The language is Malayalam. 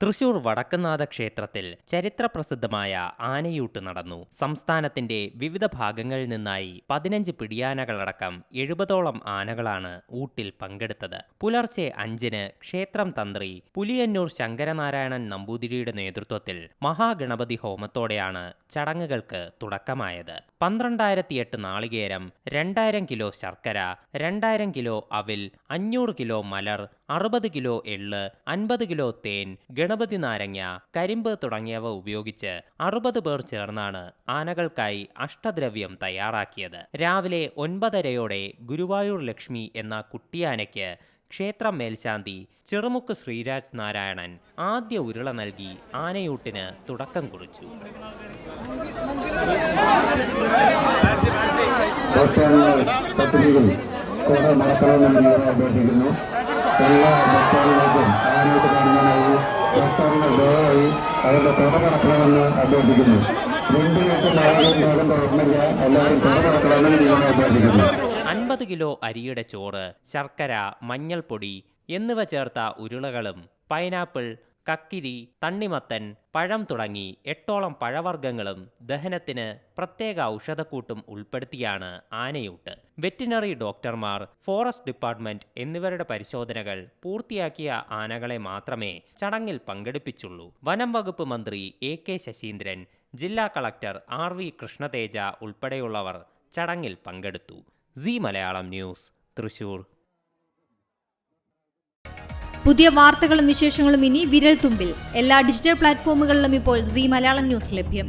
തൃശൂർ വടക്കുന്നാഥ ക്ഷേത്രത്തിൽ ചരിത്രപ്രസിദ്ധമായ ആനയൂട്ട് നടന്നു. സംസ്ഥാനത്തിന്റെ വിവിധ ഭാഗങ്ങളിൽ നിന്നായി പതിനഞ്ച് പിടിയാനകളടക്കം എഴുപതോളം ആനകളാണ് ഊട്ടിൽ പങ്കെടുത്തത്. പുലർച്ചെ അഞ്ചിന് ക്ഷേത്രം തന്ത്രി പുലിയന്നൂർ ശങ്കരനാരായണൻ നമ്പൂതിരിയുടെ നേതൃത്വത്തിൽ മഹാഗണപതി ഹോമത്തോടെയാണ് ചടങ്ങുകൾക്ക് തുടക്കമായത്. പന്ത്രണ്ടായിരത്തി എട്ട് നാളികേരം രണ്ടായിരം കിലോ ശർക്കര രണ്ടായിരം കിലോ അവിൽ അഞ്ഞൂറ് കിലോ മലർ അറുപത് കിലോ എള്ള് അൻപത് കിലോ തേൻ ഗണപതി നാരങ്ങ കരിമ്പ് തുടങ്ങിയവ ഉപയോഗിച്ച് അറുപത് പേർ ചേർന്നാണ് ആനകൾക്കായി അഷ്ടദ്രവ്യം തയ്യാറാക്കിയത്. രാവിലെ ഒൻപതരയോടെ ഗുരുവായൂർ ലക്ഷ്മി എന്ന കുട്ടിയാനയ്ക്ക് ക്ഷേത്രം മേൽശാന്തി ചെറുമുക്ക് ശ്രീരാജ് നാരായണൻ ആദ്യ ഉരുള നൽകി ആനയൂട്ടിന് തുടക്കം കുറിച്ചു. അഭ്യർത്ഥിക്കുന്നു. എല്ലാ അവരുടെ തുട നടക്കണമെന്ന് എല്ലാവരും അഭ്യർത്ഥിക്കുന്നു. അൻപത് കിലോ അരിയുടെ ചോറ് ശർക്കര മഞ്ഞൾപ്പൊടി എന്നിവ ചേർത്ത ഉരുളകളും പൈനാപ്പിൾ കക്കിരി തണ്ണിമത്തൻ പഴം തുടങ്ങി എട്ടോളം പഴവർഗങ്ങളും ദഹനത്തിന് പ്രത്യേക ഔഷധക്കൂട്ടും ഉൾപ്പെടുത്തിയാണ് ആനയൂട്ട്. വെറ്റിനറി ഡോക്ടർമാർ ഫോറസ്റ്റ് ഡിപ്പാർട്ട്മെന്റ് എന്നിവരുടെ പരിശോധനകൾ പൂർത്തിയാക്കിയ ആനകളെ മാത്രമേ ചടങ്ങിൽ പങ്കെടുപ്പിച്ചുള്ളൂ. വനം വകുപ്പ് മന്ത്രി എ കെ ശശീന്ദ്രൻ ജില്ലാ കളക്ടർ ആർ വി കൃഷ്ണതേജ ഉൾപ്പെടെയുള്ളവർ ചടങ്ങിൽ പങ്കെടുത്തു. C Malayalam news Thrissur. പുതിയ വാർത്തകളും വിശേഷങ്ങളും ഇനി വിരൽ തുമ്പിൽ എല്ലാ ഡിജിറ്റൽ പ്ലാറ്റ്ഫോമുകളിലും ഇപ്പോൾ സി മലയാളം ന്യൂസ് ലഭ്യം.